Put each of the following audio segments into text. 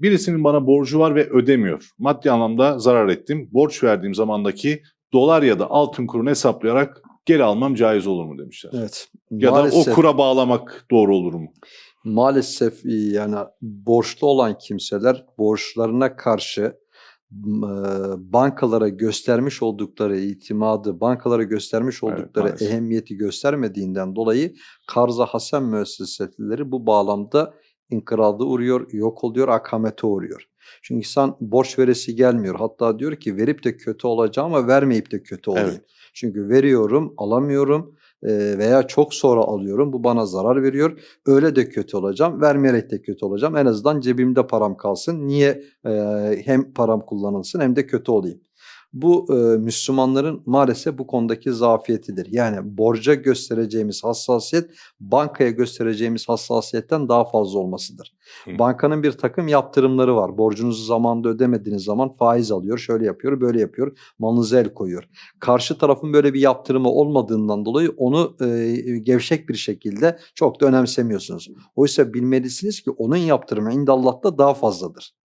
Birisinin bana borcu var ve ödemiyor. Maddi anlamda zarar ettim. Borç verdiğim zamandaki dolar ya da altın kurunu hesaplayarak geri almam caiz olur mu demişler. Evet. Ya da o kura bağlamak doğru olur mu? maalesef e, yani borçlu olan kimseler borçlarına karşı e, bankalara göstermiş oldukları itimadı, bankalara göstermiş Evet, oldukları maalesef. ehemmiyeti göstermediğinden dolayı Karza Hasen müesseseleri bu bağlamda inkırada uğruyor, yok oluyor, akamete uğruyor. Çünkü insan borç veresi gelmiyor. Hatta diyor ki verip de kötü olacağım ama vermeyip de kötü olayım. Evet. Çünkü veriyorum, alamıyorum e, veya çok sonra alıyorum. Bu bana zarar veriyor. Öyle de kötü olacağım, vermeyerek de kötü olacağım. En azından cebimde param kalsın. Niye e, hem param kullanılsın hem de kötü olayım. Bu e, Müslümanların maalesef bu konudaki zafiyetidir. Yani borca göstereceğimiz hassasiyet bankaya göstereceğimiz hassasiyetten daha fazla olmasıdır. Hı. Bankanın bir takım yaptırımları var. Borcunuzu zamanında ödemediğiniz zaman faiz alıyor, şöyle yapıyor, böyle yapıyor, malınıza el koyuyor. Karşı tarafın böyle bir yaptırımı olmadığından dolayı onu e, gevşek bir şekilde çok da önemsemiyorsunuz. Oysa bilmelisiniz ki onun yaptırımı indallah'ta daha fazladır.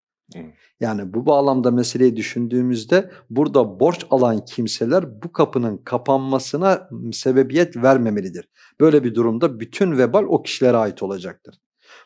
Yani bu bağlamda meseleyi düşündüğümüzde burada borç alan kimseler bu kapının kapanmasına sebebiyet vermemelidir. Böyle bir durumda bütün vebal o kişilere ait olacaktır.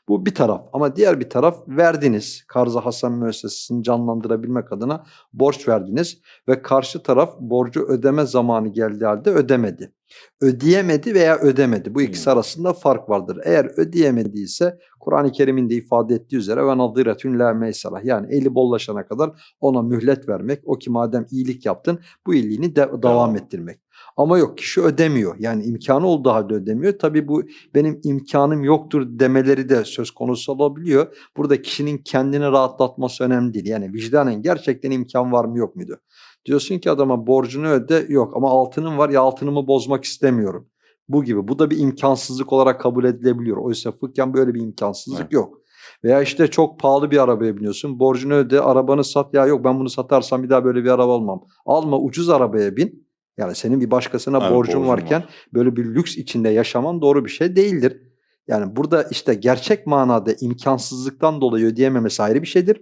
Bu bir taraf ama diğer bir taraf verdiniz. Karza Hasan müessesesini canlandırabilmek adına borç verdiniz ve karşı taraf borcu ödeme zamanı geldiği halde ödemedi. Ödeyemedi veya ödemedi. Bu ikisi Hmm. arasında fark vardır. Eğer ödeyemediyse Kur'an-ı Kerim'in de ifade ettiği üzere ve nadiretün la meysara yani eli bollaşana kadar ona mühlet vermek. O ki madem iyilik yaptın bu iyiliğini de- devam Devam. ettirmek. Ama yok kişi ödemiyor. Yani imkanı olduğu halde ödemiyor. Tabii bu benim imkanım yoktur demeleri de söz konusu olabiliyor. Burada kişinin kendini rahatlatması önemli değil. Yani vicdanen gerçekten imkan var mı yok muydu? Diyorsun ki adama borcunu öde yok ama altının var ya altınımı bozmak istemiyorum. Bu gibi. Bu da bir imkansızlık olarak kabul edilebiliyor. Oysa fıkhen böyle bir imkansızlık Evet. yok. Veya işte çok pahalı bir arabaya biniyorsun. Borcunu öde, arabanı sat. Ya yok ben bunu satarsam bir daha böyle bir araba almam. Alma ucuz arabaya bin. Yani senin bir başkasına Evet, borcun borcun varken var. böyle bir lüks içinde yaşaman doğru bir şey değildir. Yani burada işte gerçek manada imkansızlıktan dolayı ödeyememesi ayrı bir şeydir.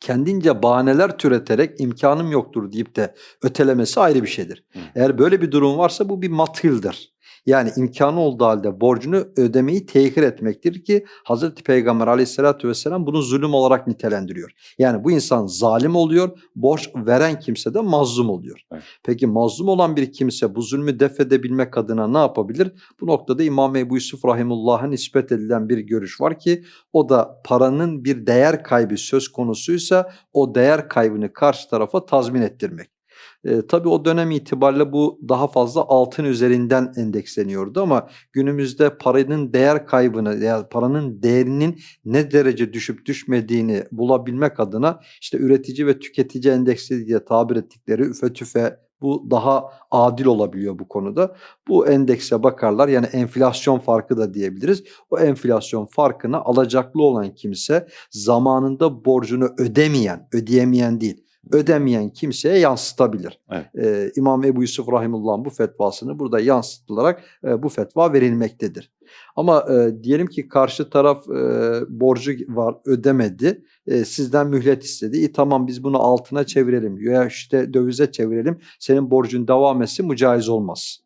Kendince bahaneler türeterek imkanım yoktur deyip de ötelemesi ayrı bir şeydir. Hı. Eğer böyle bir durum varsa bu bir matıldır. Yani imkanı olduğu halde borcunu ödemeyi tehir etmektir ki Hazreti Peygamber aleyhissalatü vesselam bunu zulüm olarak nitelendiriyor. Yani bu insan zalim oluyor, borç veren kimse de mazlum oluyor. Evet. Peki mazlum olan bir kimse bu zulmü def edebilmek adına ne yapabilir? Bu noktada İmam Ebu Yusuf Rahimullah'a nispet edilen bir görüş var ki o da paranın bir değer kaybı söz konusuysa o değer kaybını karşı tarafa tazmin ettirmek. E, tabii o dönem itibariyle bu daha fazla altın üzerinden endeksleniyordu ama günümüzde paranın değer kaybını ya paranın değerinin ne derece düşüp düşmediğini bulabilmek adına işte üretici ve tüketici endeksi diye tabir ettikleri üfe tüfe bu daha adil olabiliyor bu konuda. Bu endekse bakarlar yani enflasyon farkı da diyebiliriz. O enflasyon farkını alacaklı olan kimse zamanında borcunu ödemeyen, ödeyemeyen değil, ödemeyen kimseye yansıtabilir. Evet. Ee, İmam Ebu Yusuf Rahimullah'ın bu fetvasını burada yansıtılarak e, bu fetva verilmektedir. Ama e, diyelim ki karşı taraf e, borcu var ödemedi, e, sizden mühlet istedi. İyi tamam biz bunu altına çevirelim ya işte dövize çevirelim. Senin borcun devam etsin mücaiz olmaz.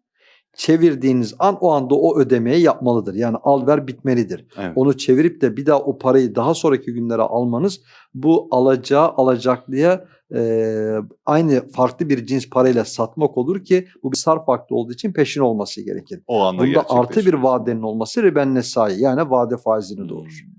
Çevirdiğiniz an o anda o ödemeyi yapmalıdır. Yani al ver bitmelidir. Evet. Onu çevirip de bir daha o parayı daha sonraki günlere almanız bu alacağı alacaklıya e, aynı farklı bir cins parayla satmak olur ki bu bir sarf akdi olduğu için peşin olması gerekir. O anda Bunda artı bir vadenin olması riben nesai yani vade faizini doğurur. Hmm.